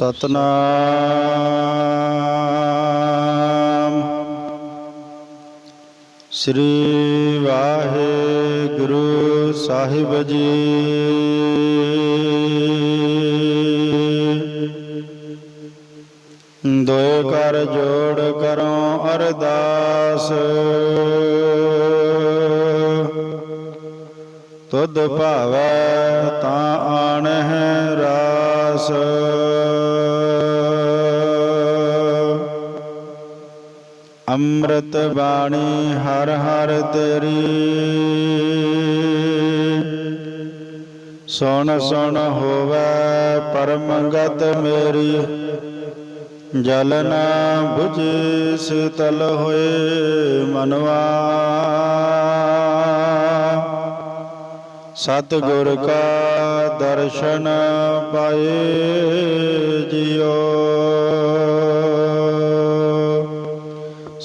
ਸਤਨਾਮ। ਸ੍ਰੀ ਵਾਹਿਗੁਰੂ ਸਾਹਿਬ ਜੀ। ਦੋਇ ਕਰ ਜੋੜ ਕਰੋ ਅਰਦਾਸ। ਤੁਧ ਭਾਵੈ ਤਾਂ ਆਣਹਿ ਰਾਸ। ਅੰਮ੍ਰਿਤ ਬਾਣੀ ਹਰ ਹਰ ਤੇਰੀ। ਸੁਣ ਸੁਣ ਹੋਵੇ ਪਰਮ ਮੇਰੀ। ਜਲ ਨਾ 부ਝੇ ਹੋਏ ਮਨਵਾ। ਸਤ ਗੁਰ ਕਾ ਦਰਸ਼ਨ ਪਾਏ ਜਿਉ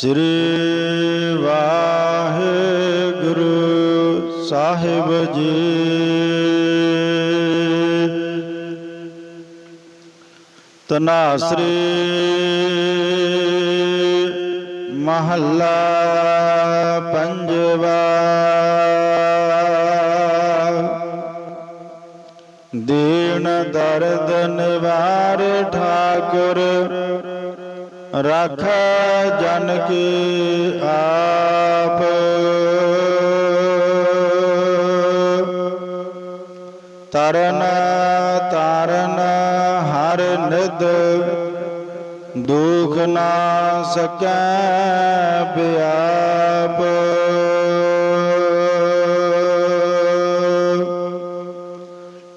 ਸ੍ਰੀ ਵਾਹਿਗੁਰੂ ਸਾਹਿਬ ਜੀ। ਤਨਾਸਰੀ ਮਹੱਲਾ ਪੰਜਵਾ। ਦੀਨ ਦਰਦ ਨਿਵਾਰ ਠਾਕੁਰ ਰਖ ਜਨ ਕੀ ਆਪ। ਤਰਨ ਤਾਰਨ ਹਰ ਨਿਦ ਦੁਖ ਨਾ ਸਕੈ ਬਿਆਪ।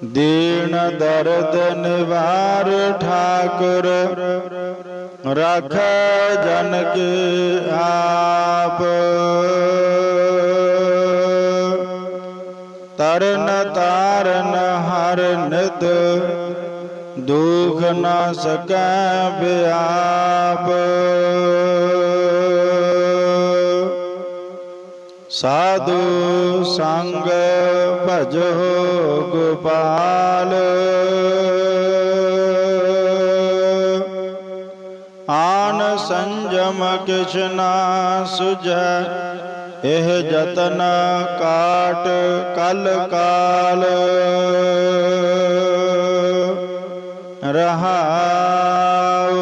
ਦੀਨ ਦਰਦ ਨਿਵਾਰ ਠਾਕੁਰ ਰਖ ਜਨ ਕੇ ਆਪ। ਤਰਨ ਤਾਰਨ ਹਰ ਨਿਦ ਦੁਖ ਨਾ ਸਕੈ ਬਿਆਪ। ਸਾਧੂ ਸੰਗ ਭਜੋ ਗੋਪਾਲ। ਸੰਜਮ ਕਿਛ ਨਾ ਸੁਝੈ, ਇਹ ਜਤਨ ਕਾਟ ਕਲ ਕਾਲ। ਰਹਾਉ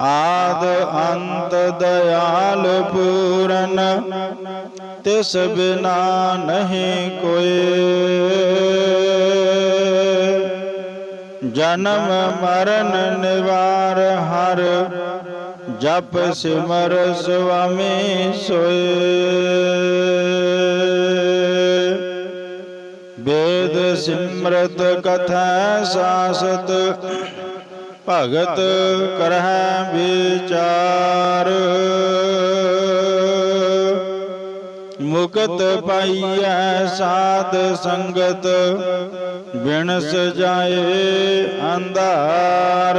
ਆਦ ਅੰਤ ਦਇਆਲ ਪੂਰਨ, ਤਿਸ ਬਿਨਾ ਨਹੀਂ ਕੋਏ ਜਨਮ ਮਰਨ ਨਿਵਾਰ ਹਰ ਜਪ ਸਿਮਰ ਸੁਆਮੀ ਸੋਏ। ਵੇਦ ਸਿਮਰਤ ਕਥਾ ਸਾਸਤ, ਭਗਤ ਕਰਹਿ ਵਿਚਾਰ। ਮੁਕਤ ਪਾਈਐ ਸਾਧ ਸੰਗਤ ਬਿਨ ਜਾਏ ਅੰਧਾਰ।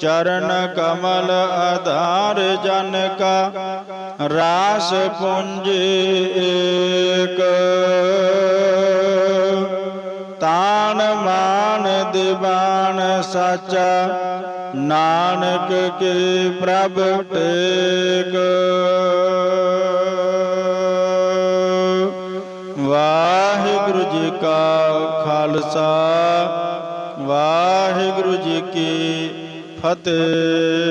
ਚਰਨ ਕਮਲ ਆਧਾਰ ਜਨ ਕਾ, ਰਾਸ ਪੁੰਜ ਏਕ। ਤਾਨ ਮਾਨ ਦੀਵਾਨ ਸਾਚਾ, ਨਾਨਕ ਕੇ ਪ੍ਰਭ ਟੇਕ। ਵਾਹਿਗੁਰੂ ਜੀ ਕਾ ਖਾਲਸਾ, ਵਾਹਿਗੁਰੂ ਜੀ ਕੀ ਫਤਿਹ